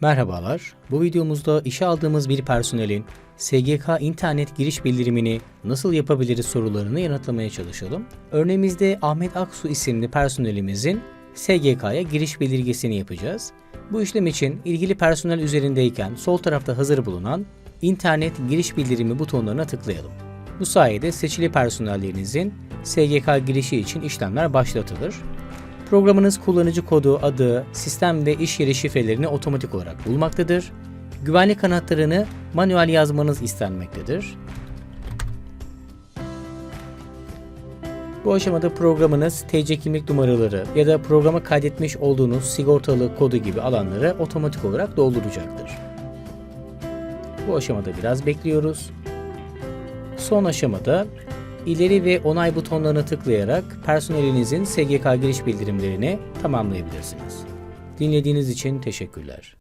Merhabalar. Bu videomuzda işe aldığımız bir personelin SGK internet giriş bildirimini nasıl yapabiliriz sorularını yanıtlamaya çalışalım. Örneğimizde Ahmet Aksu isimli personelimizin SGK'ya giriş bildirgesini yapacağız. Bu işlem için ilgili personel üzerindeyken sol tarafta hazır bulunan internet giriş bildirimi butonlarına tıklayalım. Bu sayede seçili personellerinizin SGK girişi için işlemler başlatılır. Programınız kullanıcı kodu, adı, sistem ve iş yeri şifrelerini otomatik olarak bulmaktadır. Güvenlik anahtarını manuel yazmanız istenmektedir. Bu aşamada programınız TC kimlik numaraları ya da programa kaydetmiş olduğunuz sigortalı kodu gibi alanları otomatik olarak dolduracaktır. Bu aşamada biraz bekliyoruz. Son aşamada ileri ve onay butonlarına tıklayarak personelinizin SGK giriş bildirimlerini tamamlayabilirsiniz. Dinlediğiniz için teşekkürler.